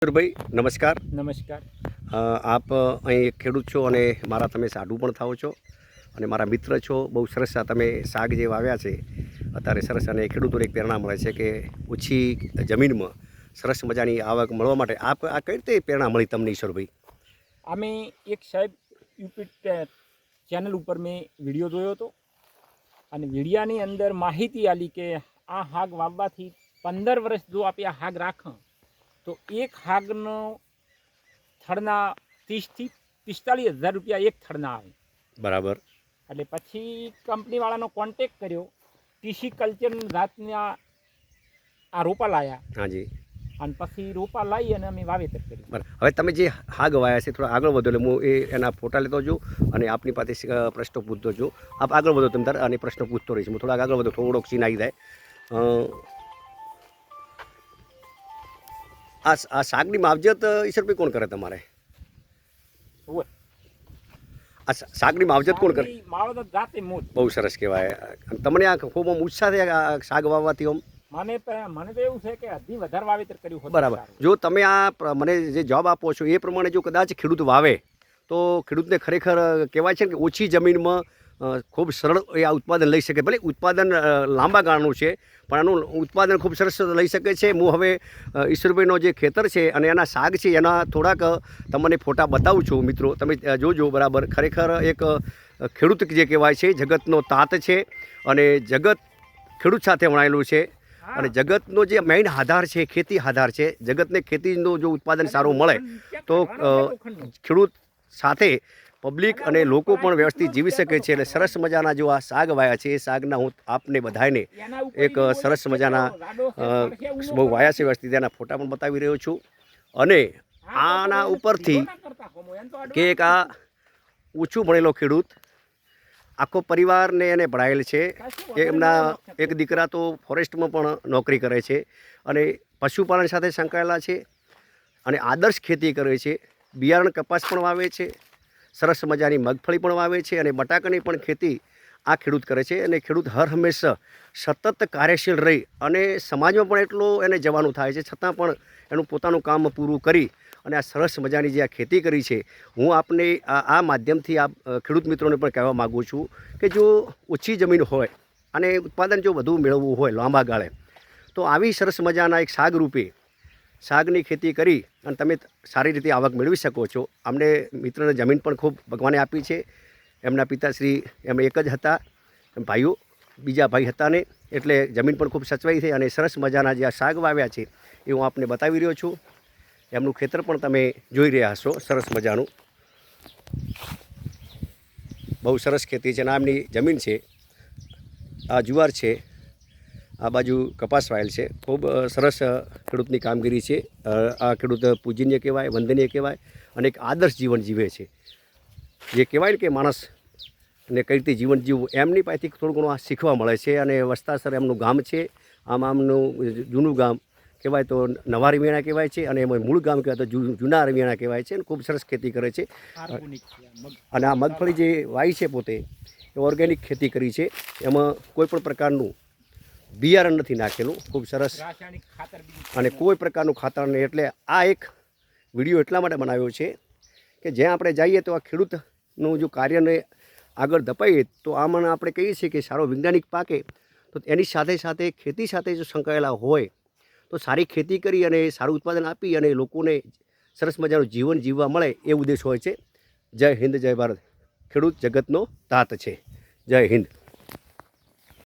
ભાઈ નમસ્કાર. નમસ્કાર. આપ અહીં ખેડૂત છો અને મારા તમે સાઢુ પણ થાઓ છો અને મારા મિત્ર છો. બહુ સરસ તમે શાક જે વાવ્યા છે અત્યારે સરસ અને ખેડૂતોને એક પ્રેરણા મળે છે કે ઓછી જમીનમાં સરસ મજાની આવક મળવા માટે આપ આ કઈ રીતે પ્રેરણા મળી તમને ઈશ્વરભાઈ? અમે એક સાહેબ યુપી ચેનલ ઉપર મેં વીડિયો જોયો હતો અને વિડીયાની અંદર માહિતી આલી કે આ હાગ વાવવાથી પંદર વર્ષ જો આપણે આ હાગ રાખ તો એક હાગનો થડના ત્રીસથી પિસ્તાળીસ હજાર રૂપિયા એક થડના આવે. બરાબર. એટલે પછી કંપનીવાળાનો કોન્ટેક કર્યો. ટીસી કલ્ચર જાતના આ રોપા લાયા. હાજી. અને પછી રોપા લાવી અને અમે વાવેતર કર્યું. બરાબર. હવે તમે જે હાગ વાયા છે થોડા આગળ વધો એટલે હું એ એના ફોટા લેતો છું અને આપની પાસે પ્રશ્નો પૂછતો છું આપ આગળ વધો તમે તાર અને પ્રશ્ન પૂછતો રહીશ. હું થોડા આગળ વધો થોડોક સીન આવી જાય. આ આ શાકની માવજત ઈશ્વરભાઈ કોણ કરે તમારે? આ શાકની માવજત કોણ કરે? બહુ સરસ કહેવાય. તમને આ ખૂબ આમ ઉત્સાહ થયા શાક વાવવાથી આમ? મને મને તો એવું છે કે હજી વધારે વાવેતર કર્યું હોય બરાબર. જો તમે આ મને જે જવાબ આપો છો એ પ્રમાણે જો કદાચ ખેડૂત વાવે તો ખેડૂતને ખરેખર કહેવાય છે કે ઓછી જમીનમાં ખૂબ સરળ એ આ ઉત્પાદન લઈ શકે. ભલે ઉત્પાદન લાંબા ગાળાનું છે પણ આનું ઉત્પાદન ખૂબ સરસ લઈ શકે છે. હું હવે ઈશ્વરભાઈનો જે ખેતર છે અને એના શાક છે એના થોડાક તમને ફોટા બતાવું છું મિત્રો. તમે જોજો બરાબર. ખરેખર એક ખેડૂત જે કહેવાય છે જગતનો તાત છે અને જગત ખેડૂત સાથે વણાયેલું છે. અને જગતનો જે મેઇન આધાર છે ખેતી આધાર છે જગતને ખેતીનું જો ઉત્પાદન સારું મળે તો ખેડૂત સાથે પબ્લિક અને લોકો પણ વ્યવસ્થિત જીવી શકે છે એટલે સરસ મજાના જો આ સાગ વાયા છે, એ સાગના હું આપને બધાને એક સરસ મજાના બહુ વાયા છે વ્યવસ્થિત, એના ફોટા પણ બતાવી રહ્યો છું. અને આના ઉપરથી કે એક આ ઓછું ભણેલો ખેડૂત, આખો પરિવારને એને ભણાયેલ છે. એમના એક દીકરા તો ફોરેસ્ટમાં પણ નોકરી કરે છે અને પશુપાલન સાથે સંકળાયેલા છે અને આદર્શ ખેતી કરે છે. બિયારણ કપાસ પણ વાવે છે. સરસ મજાની મગફળી પણ વાવે છે અને બટાકાની પણ ખેતી આ ખેડૂત કરે છે અને ખેડૂત હર હંમેશા સતત કાર્યશીલ રહી અને સમાજમાં પણ એટલો એને જવાનું થાય છે. છતાં પણ એનું પોતાનું કામ પૂરું કરી અને આ સરસ મજાની જે આ ખેતી કરી છે, હું આપને આ માધ્યમથી આ ખેડૂત મિત્રોને પણ કહેવા માગું છું કે જો ઓછી જમીન હોય અને ઉત્પાદન જો વધુ મેળવવું હોય લાંબા ગાળે, તો આવી સરસ મજાના એક શાક રૂપે શાકની ખેતી કરી અને તમે સારી રીતે આવક મેળવી શકો છો. અમને મિત્રને જમીન પણ ખૂબ ભગવાને આપી છે. એમના પિતાશ્રી એમ એક જ હતા. ભાઈઓ, બીજા ભાઈ હતા ને, એટલે જમીન પણ ખૂબ સચવાઈ છે અને સરસ મજાના જે આ શાક વાવ્યા છે એ હું આપને બતાવી રહ્યો છું. એમનું ખેતર પણ તમે જોઈ રહ્યા હશો, સરસ મજાનું. બહુ સરસ ખેતી છે અને આમની જમીન છે. આ જુવાર છે. આ બાજુ કપાસ વાયેલ છે. ખૂબ સરસ ખેડૂતની કામગીરી છે. આ ખેડૂત પૂજનીય કહેવાય વંદનીય કહેવાય અને એક આદર્શ જીવન જીવે છે. જે કહેવાય ને કે માણસ ને કઈ રીતે જીવન જીવવું એમની પાસેથી થોડું ઘણું આ શીખવા મળે છે અને વસ્તાસર એમનું ગામ છે. આમ આમનું જૂનું ગામ કહેવાય તો નવા રમિયાણા કહેવાય છે અને એમાં મૂળ ગામ કહેવાય તો જૂના રમિયાણા કહેવાય છે અને ખૂબ સરસ ખેતી કરે છે. અને આ મગફળી જે વાય છે પોતે એ ઓર્ગેનિક ખેતી કરી છે. એમાં કોઈ પણ પ્રકારનું બિયારણ નથી નાખેલું. ખૂબ સરસ અને કોઈ પ્રકારનું ખાતર નહીં. એટલે આ એક વીડિયો એટલા માટે બનાવ્યો છે કે જ્યાં આપણે જઈએ તો આ ખેડૂતનું જો કાર્યને આગળ ધપાઈએ તો આમાં આપણે કહીએ છીએ કે સારો વૈજ્ઞાનિક પાકે. તો એની સાથે સાથે ખેતી સાથે જો સંકળાયેલા હોય તો સારી ખેતી કરી અને સારું ઉત્પાદન આપી અને લોકોને સરસ મજાનું જીવન જીવવા મળે એ ઉદ્દેશ હોય છે. જય હિન્દ જય ભારત. ખેડૂત જગતનો તાત છે. જય હિન્દ.